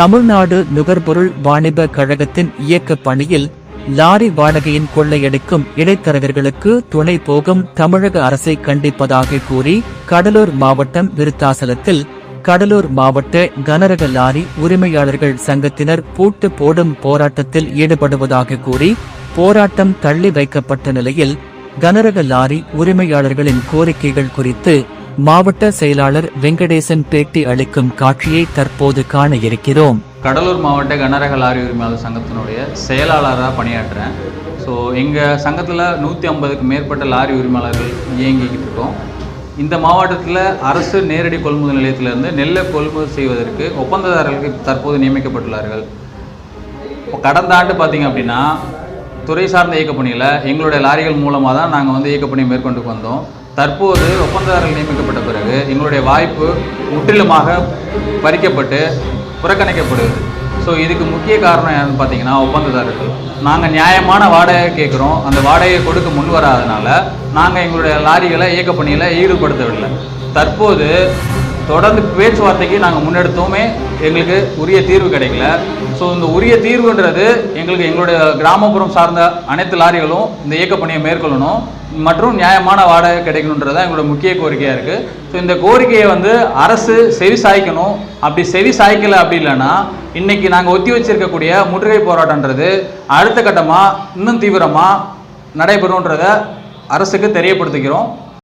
தமிழ்நாடு நுகர்பொருள் வாணிப கழகத்தின் இயக்க பணியில் லாரி வாடகையின் கொள்ளையடிக்கும் இடைத்தரகர்களுக்கு துணை போகும் தமிழக அரசை கண்டிப்பதாக கூறி கடலூர் மாவட்டம் விருத்தாசலத்தில் கடலூர் மாவட்ட கனரக லாரி உரிமையாளர்கள் சங்கத்தினர் பூட்டு போடும் போராட்டத்தில் ஈடுபடுவதாக கூறி போராட்டம் தள்ளி வைக்கப்பட்ட நிலையில் கனரக லாரி உரிமையாளர்களின் கோரிக்கைகள் குறித்து மாவட்ட செயலாளர் வெங்கடேசன் பேட்டி அளிக்கும் காட்சியை தற்போது காண இருக்கிறோம். கடலூர் மாவட்ட கனரக லாரி உரிமையாளர் சங்கத்தினுடைய செயலாளராக பணியாற்றுறேன். ஸோ எங்கள் சங்கத்தில் நூற்றி ஐம்பதுக்கு மேற்பட்ட லாரி உரிமையாளர்கள் இயங்கிக்கிட்டு இருக்கோம். இந்த மாவட்டத்தில் அரசு நேரடி கொள்முதல் நிலையத்திலிருந்து நெல்லை கொள்முதல் செய்வதற்கு ஒப்பந்ததாரர்களுக்கு தற்போது நியமிக்கப்பட்டுள்ளார்கள். இப்போ கடந்த ஆண்டு பார்த்திங்க அப்படின்னா துறை சார்ந்த இயக்கப்பணியில் எங்களுடைய லாரிகள் மூலமாக தான் நாங்கள் வந்து இயக்கப்பணியை மேற்கொண்டு வந்தோம். தற்போது ஒப்பந்ததாரர்கள் நியமிக்கப்பட்ட பிறகு எங்களுடைய வாய்ப்பு முற்றிலுமாக பறிக்கப்பட்டு புறக்கணிக்கப்படுது ஸோ இதுக்கு முக்கிய காரணம் என்னன்னு பார்த்தீங்கன்னா ஒப்பந்ததாரர்கள். நாங்கள் நியாயமான வாடகை கேட்குறோம். அந்த வாடகையை கொடுக்க முன் வராதனால நாங்கள் எங்களுடைய லாரிகளை இயக்க பணியில் ஈடுபடுத்தவில்லை. தற்போது தொடர்ந்து பேச்சுவார்த்தைக்கு நாங்கள் முன்னெடுத்தோமே எங்களுக்கு உரிய தீர்வு கிடைக்கல. ஸோ இந்த உரிய தீர்வுன்றது எங்களுக்கு எங்களுடைய கிராமப்புறம் சார்ந்த அனைத்து லாரிகளும் இந்த இயக்க பணியை மேற்கொள்ளணும். மற்றும் நியாயமான வாடகை கிடைக்கணுன்றது தான் எங்களோட முக்கிய கோரிக்கையாக இருக்குது ஸோ இந்த கோரிக்கையை வந்து அரசு செவி சாய்க்கணும். அப்படி செவி சாய்க்கலை அப்படி இல்லைன்னா இன்றைக்கி நாங்கள் ஒத்தி வச்சிருக்கக்கூடிய முற்றுகை போராட்டன்றது அடுத்த கட்டமாக இன்னும் தீவிரமாக நடைபெறும்ன்றத அரசுக்கு தெரியப்படுத்திக்கிறோம்